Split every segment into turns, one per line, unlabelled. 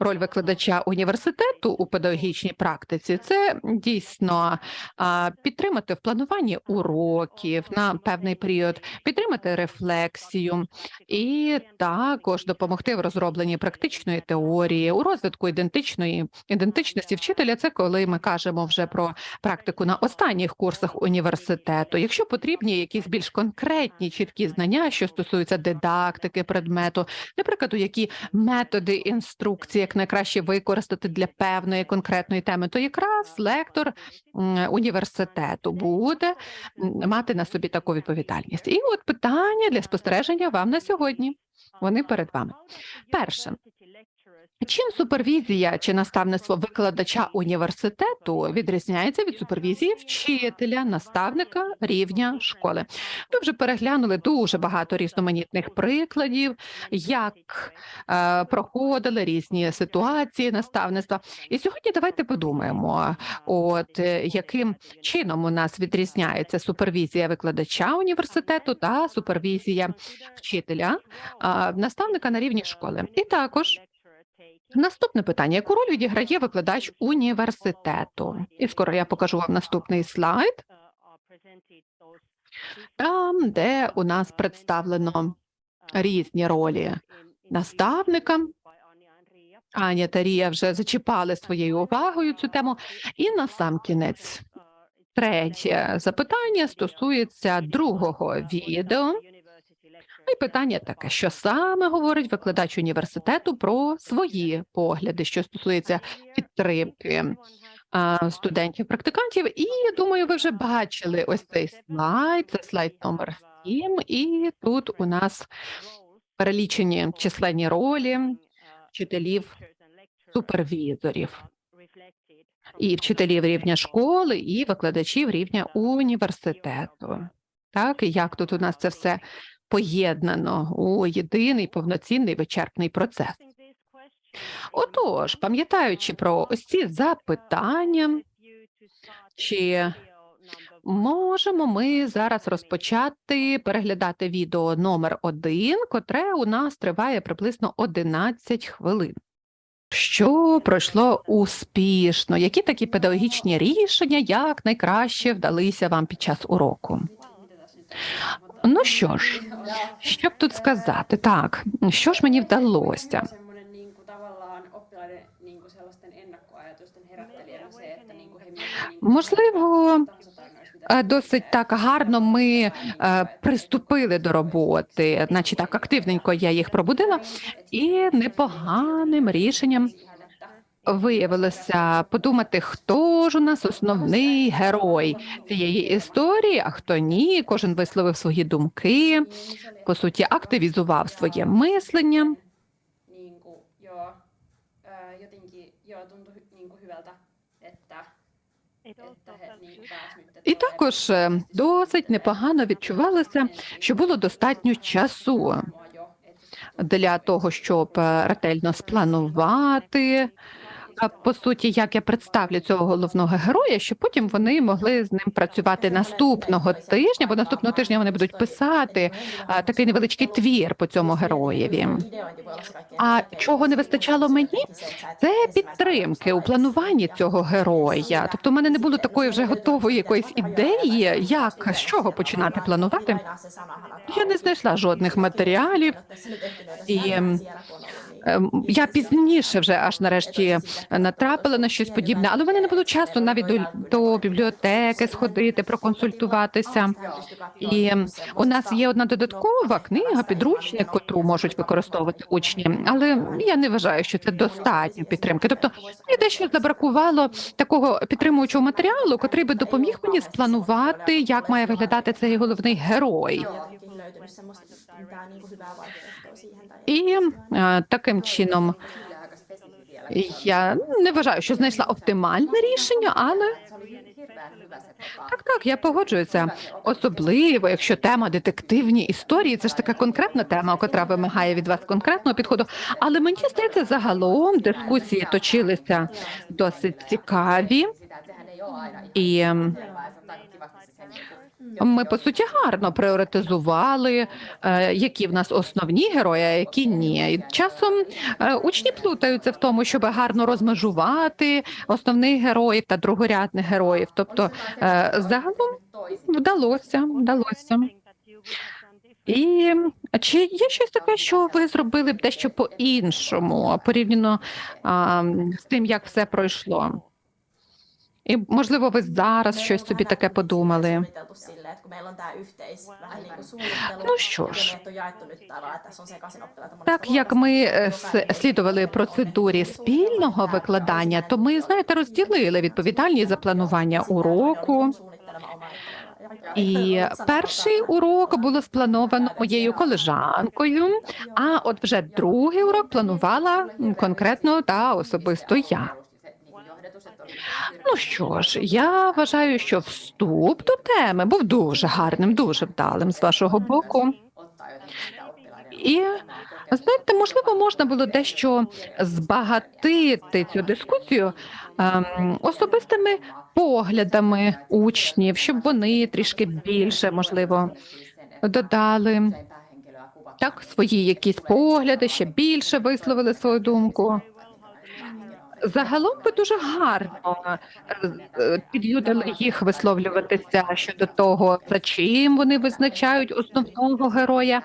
роль викладача університету у педагогічній практиці це дійсно підтримати в плануванні уроків на певний період, підтримати рефлексію і також допомогти в розробленні практичної теорії у розвитку ідентичної ідентичності вчителя. Це коли ми кажемо вже про практику на останніх курсах університету. Якщо потрібні якісь більш конкретні чіткі знання, що стосуються дидактики предмету, наприклад, у які методи інструкції як найкраще використати для певної конкретної теми, то якраз лектор університету буде мати на собі таку відповідальність. І от питання для спостереження вам на сьогодні. Вони перед вами. Перше, Чим супервізія чи наставництво викладача університету відрізняється від супервізії вчителя, наставника рівня школи? Ми вже переглянули дуже багато різноманітних прикладів, як е, проходили різні ситуації наставництва. І сьогодні давайте подумаємо, от е, яким чином у нас відрізняється супервізія викладача університету та супервізія вчителя, е, наставника на рівні школи. І також Наступне питання: яку роль відіграє викладач університету? І скоро я покажу вам наступний слайд, там, де у нас представлено різні ролі наставника. Аня та Рія вже зачіпали своєю увагою цю тему. І на сам кінець третє запитання стосується другого відео. І питання таке: що саме говорить викладач університету про свої погляди, що стосується підтримки студентів-практикантів. І думаю, ви вже бачили ось цей слайд. Це слайд номер 7, і тут у нас перелічені численні ролі вчителів супервізорів. І вчителів рівня школи, і викладачів рівня університету. Так, і як тут у нас це все поєднано у єдиний повноцінний вичерпний процес. Отож, пам'ятаючи про ось ці запитання, чи можемо ми зараз розпочати переглядати відео номер один, котре у нас триває приблизно 11 хвилин. Що пройшло успішно? Які такі педагогічні рішення як найкраще вдалися вам під час уроку? Ну що ж, що б тут сказати? Так, що ж мені вдалося? Можливо, е, досить так гарно ми е, приступили до роботи, значить так активненько я їх пробудила, і непоганим рішенням виявилося подумати, хто ж у нас основний герой цієї історії, а хто ні. Кожен висловив свої думки, по суті, активізував своє мислення. І також е, досить непогано відчувалося, що було достатньо часу для того, щоб е, ретельно спланувати. По суті, як я представлю цього головного героя, щоб потім вони могли з ним працювати наступного тижня, бо наступного тижня вони будуть писати такий невеличкий твір по цьому героєві. А чого не вистачало мені? Це підтримки у плануванні цього героя. Тобто, в мене не було такої вже готової якоїсь ідеї, як з чого починати планувати. Я не знайшла жодних матеріалів, і Ем, Я пізніше вже аж нарешті натрапила на щось подібне, але в мене не було часу навіть до, до бібліотеки сходити, проконсультуватися. І у нас є одна додаткова книга, підручник, котру можуть використовувати учні, але я не вважаю, що це достатньо підтримки. Тобто мені дещо забракувало такого підтримуючого матеріалу, котрий би допоміг мені спланувати, як має виглядати цей головний герой. І е, таким чином я не вважаю, що знайшла оптимальне рішення, але так, так, я погоджуюся. Особливо, якщо тема детективні історії, це ж така конкретна тема, котра вимагає від вас конкретного підходу. Але мені здається, загалом дискусії точилися досить цікаві. І ем, ми по суті гарно пріоритизували, е, які в нас основні герої, а які ні. І часом е, учні плутаються в тому, щоб гарно розмежувати основних героїв та другорядних героїв. Тобто е, загалом вдалося, вдалося. І чи є щось таке, що ви зробили б дещо по-іншому, порівняно а, з тим, як все пройшло? І можливо, ви зараз щось собі таке подумали. Ну що ж. Так як ми е, слідували процедурі спільного викладання, то ми, знаєте, розділили відповідальність за планування уроку. І перший урок було сплановано моєю колежанкою, а от вже другий урок планувала конкретно та особисто я. Ну що ж, я вважаю, що вступ до теми був дуже гарним, дуже вдалим з вашого боку. І знаєте, можливо, можна було дещо збагатити цю дискусію ем, особистими поглядами учнів, щоб вони трішки більше, можливо, додали так свої якісь погляди, ще більше висловили свою думку. Загалом ви дуже гарно е, е, підлюдили їх висловлюватися щодо того, за чим вони визначають основного героя,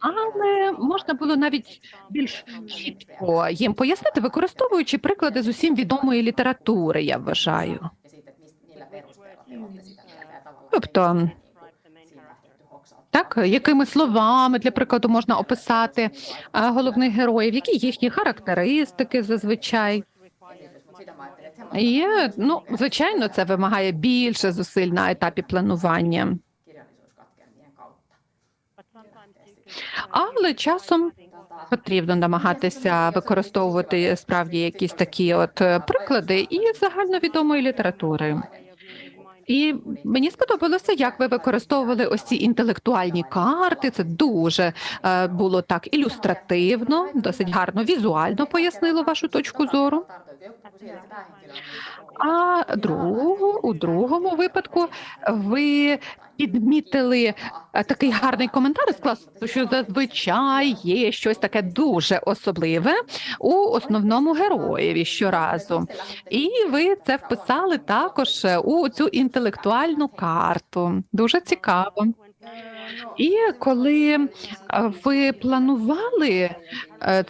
але можна було навіть більш чітко їм пояснити, використовуючи приклади з усім відомої літератури, я вважаю. Тобто, так, якими словами, для прикладу, можна описати е, головних героїв, які їхні характеристики зазвичай. І, ну, звичайно, це вимагає більше зусиль на етапі планування. Але часом потрібно намагатися використовувати справді якісь такі от е, приклади із загальновідомої літератури. І мені сподобалося, як ви використовували ось ці інтелектуальні карти. Це дуже е, було так ілюстративно, досить гарно візуально пояснило вашу точку зору. А другу, у другому випадку ви підмітили е, такий гарний коментар з класу, що зазвичай є щось таке дуже особливе у основному героєві щоразу. І ви це вписали також е, у цю інтелектуальну карту. Дуже цікаво. І коли е, ви планували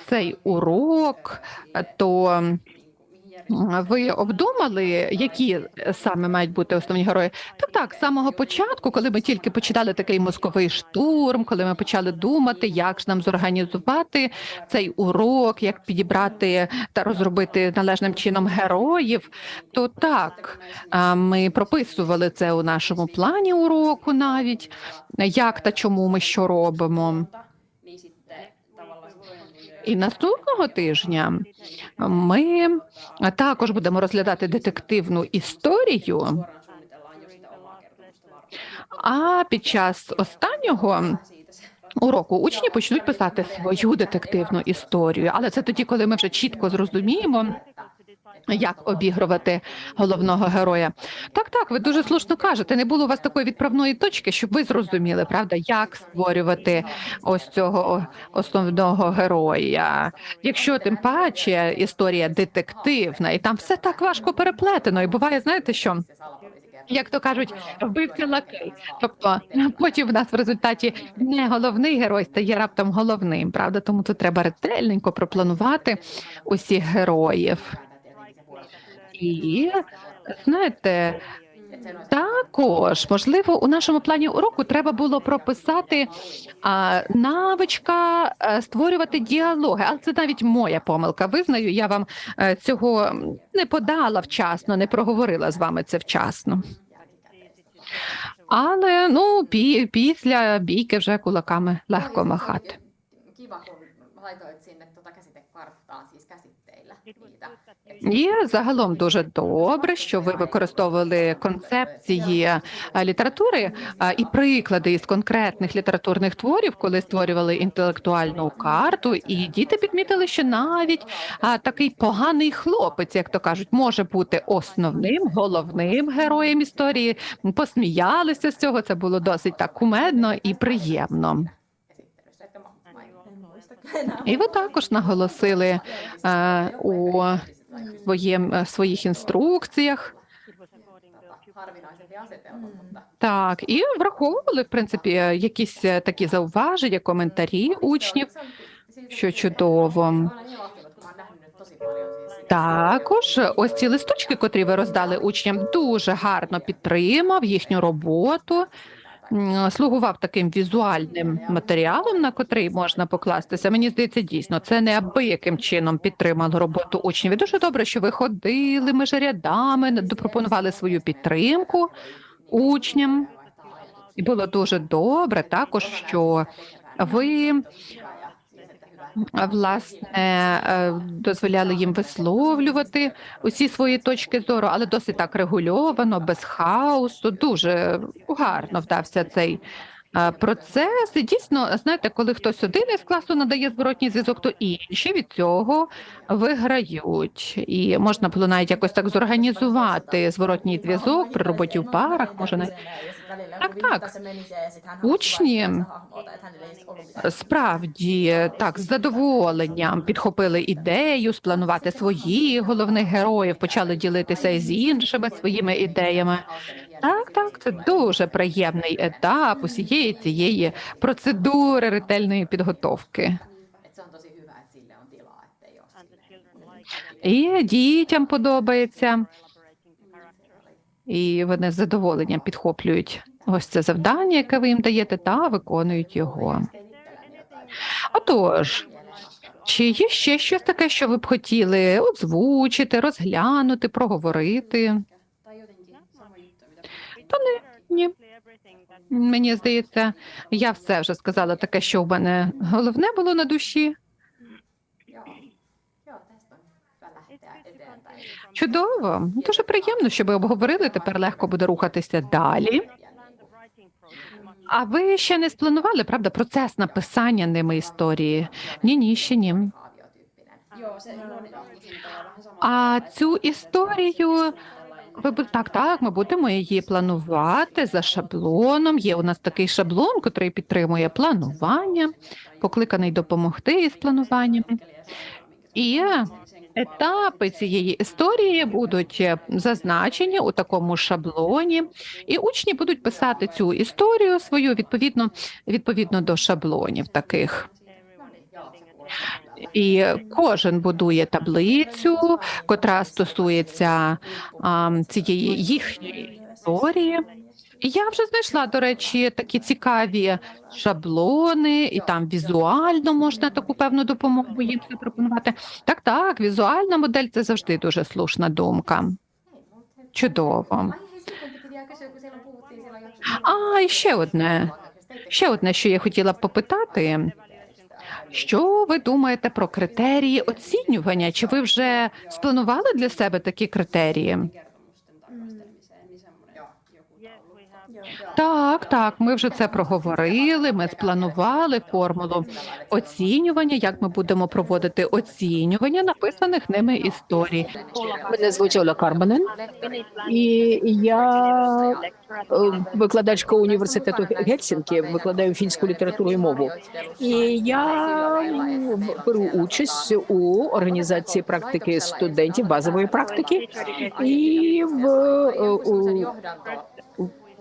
цей урок, то ви обдумали, які саме мають бути основні герої? Так, так, з самого початку, коли ми тільки починали такий мозковий штурм, коли ми почали думати, як ж нам зорганізувати цей урок, як підібрати та розробити належним чином героїв, то так ми прописували це у нашому плані уроку, навіть як та чому ми що робимо. І наступного тижня ми також будемо розглядати детективну історію. А під час останнього уроку учні почнуть писати свою детективну історію. Але це тоді, коли ми вже чітко зрозуміємо, як обігрувати головного героя. Так, так, ви дуже слушно кажете. Не було у вас такої відправної точки, щоб ви зрозуміли, правда, як створювати ось цього основного героя. Якщо тим паче історія детективна, і там все так важко переплетено, і буває, знаєте що? Як то кажуть, вбивця лакей. Тобто потім в нас в результаті не головний герой стає раптом головним, правда? Тому тут треба ретельненько пропланувати усіх героїв. І знаєте, також можливо у нашому плані уроку треба було прописати а, навичка а, створювати діалоги. Але це навіть моя помилка. Визнаю, я вам е, цього не подала вчасно, не проговорила з вами це вчасно. Але ну пі, після бійки вже кулаками легко махати. І загалом дуже добре, що ви використовували концепції е, літератури е, і приклади із конкретних літературних творів, коли створювали інтелектуальну карту, і діти підмітили, що навіть такий поганий хлопець, як то кажуть, може бути основним головним героєм історії. Посміялися з цього. Це було досить так кумедно і приємно. І ви також наголосили е, у своїм, е, своїх інструкціях. Так, і враховували, в принципі, е, якісь е, такі зауваження, коментарі учнів, що чудово. Також ось ці листочки, котрі ви роздали учням, дуже гарно підтримав їхню роботу. Слугував таким візуальним матеріалом, на котрий можна покластися. Мені здається, дійсно це неабияким чином підтримало роботу учнів. І дуже добре, що ви ходили між рядами, допропонували свою підтримку учням. І було дуже добре також, що ви власне е, дозволяли їм висловлювати усі свої точки зору, але досить так регульовано, без хаосу. Дуже гарно вдався цей е, процес. І дійсно, знаєте, коли хтось один із класу надає зворотній зв'язок, то інші від цього виграють. І можна було навіть якось так зорганізувати зворотній зв'язок при роботі в парах. Може навіть Так, так. Учні Справді так з задоволенням підхопили ідею спланувати своїх головних героїв, почали ділитися із іншими своїми ідеями. Так, так, це дуже приємний етап усієї цієї процедури ретельної підготовки. І дітям подобається, і вони з задоволенням підхоплюють ось це завдання, яке ви їм даєте, та виконують його. Отож, чи є ще щось таке, що ви б хотіли озвучити, розглянути, проговорити? Та не ні. Мені здається, я все вже сказала таке, що в мене головне було на душі. Чудово, дуже приємно, що ви обговорили. Тепер легко буде рухатися далі. А ви ще не спланували, правда, процес написання ними історії? Ні, ні, ще ні. А цю історію ви так, так, ми будемо її планувати за шаблоном. Є у нас такий шаблон, який підтримує планування, покликаний допомогти із плануванням. І етапи цієї історії будуть е, зазначені у такому шаблоні, і учні будуть писати цю історію свою відповідно відповідно до шаблонів таких. І кожен будує таблицю, котра стосується а, цієї їхньої історії. І я вже знайшла, до речі, такі цікаві шаблони, і там візуально можна таку певну допомогу їм запропонувати. Так, так, візуальна модель це завжди дуже слушна думка. Чудово. А, і ще одне. Ще одне, що я хотіла попитати. Що ви думаєте про критерії оцінювання? Чи ви вже спланували для себе такі критерії? Так, так, ми вже це проговорили. Ми спланували формулу оцінювання, як ми будемо проводити оцінювання написаних ними історій.
Мене звуть Оля Карбанен, і я е, викладачка університету Гельсінкі, викладаю фінську літературу і мову. І я беру участь у організації практики студентів, базової практики, і в, е, у,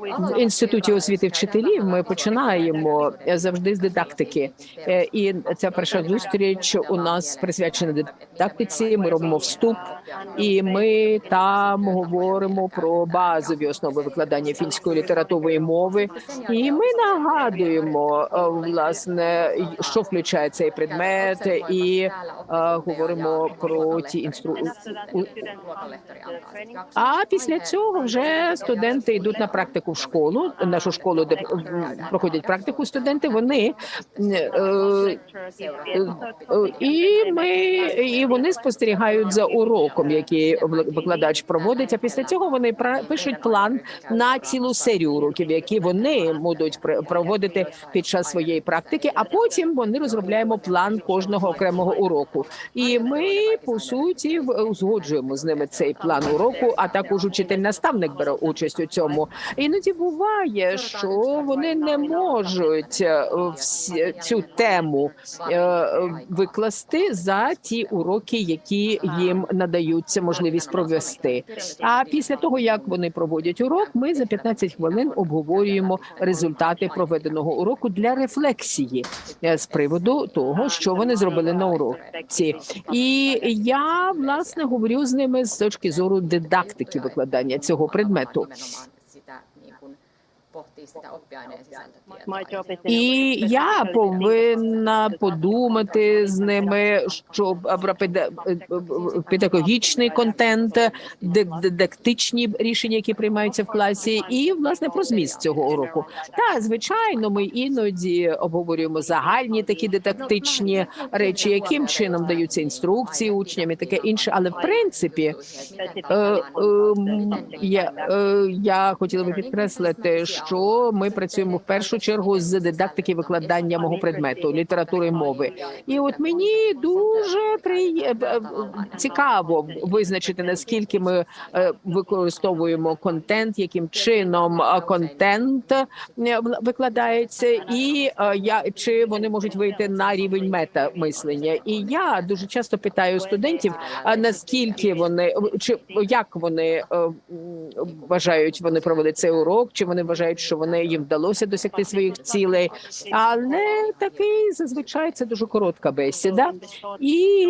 в інституті освіти вчителів ми починаємо завжди з дидактики. Е, І ця перша зустріч у нас присвячена дидактиці. Ми робимо вступ, і ми там говоримо про базові основи викладання фінської літературної мови. І ми нагадуємо е, власне, що включає цей предмет, і е, говоримо про ті інстру... А після цього вже студенти йдуть на практику школу, нашу школу, де проходять практику студенти. Вони е, е, і ми і вони спостерігають за уроком, який викладач проводить. А після цього вони пишуть план на цілу серію уроків, які вони будуть пр- проводити під час своєї практики. А потім вони розробляємо план кожного окремого уроку. І ми по суті узгоджуємо з ними цей план уроку. А також учитель-наставник бере участь у цьому. Іноді буває, що вони не можуть е, всі- цю тему е, викласти за ті уроки, які їм надаються можливість провести. А після того, як вони проводять урок, ми за 15 хвилин обговорюємо результати проведеного уроку для рефлексії е, з приводу того, що вони зробили на уроці. І я власне говорю з ними з точки зору дидактики викладання цього предмету.
post
І я повинна подумати з ними, що педагогічний контент, дид- дидактичні рішення, які приймаються в класі, і власне про зміст цього уроку. Та звичайно, ми іноді обговорюємо загальні такі дидактичні речі, яким чином даються інструкції учням і таке інше. Але в принципі, Е, е, я, е, я хотіла би підкреслити, що ми працюємо в першу чергу з дидактики викладання мого предмету літератури мови. І от мені дуже приє... е, е, цікаво визначити наскільки ми е, використовуємо контент, яким чином контент викладається, і я чи вони можуть вийти на рівень мета мислення. І я дуже часто питаю студентів, наскільки вони чи як вони вважають, вони провели цей урок, чи вони вважають, що вони їм вдалося досягти своїх цілей, але такий зазвичай це дуже коротка бесіда, і,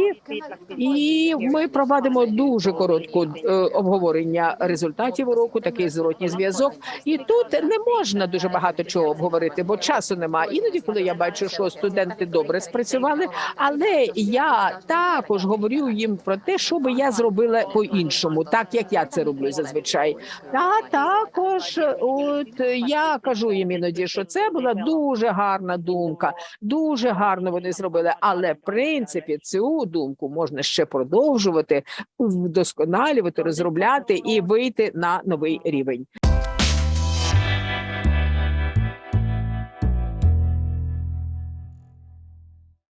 і ми проводимо дуже коротку е, обговорення результатів уроку, такий зворотній зв'язок. І тут не можна дуже багато чого обговорити, бо часу нема. Іноді, коли я бачу, що студенти добре спрацювали, але я також говорю їм про те, що би я зробила по-іншому, так як я це роблю зазвичай. А також, от кажу їм іноді, що це була дуже гарна думка, дуже гарно вони зробили. Але в принципі цю думку можна ще продовжувати, вдосконалювати, розробляти і вийти на новий рівень.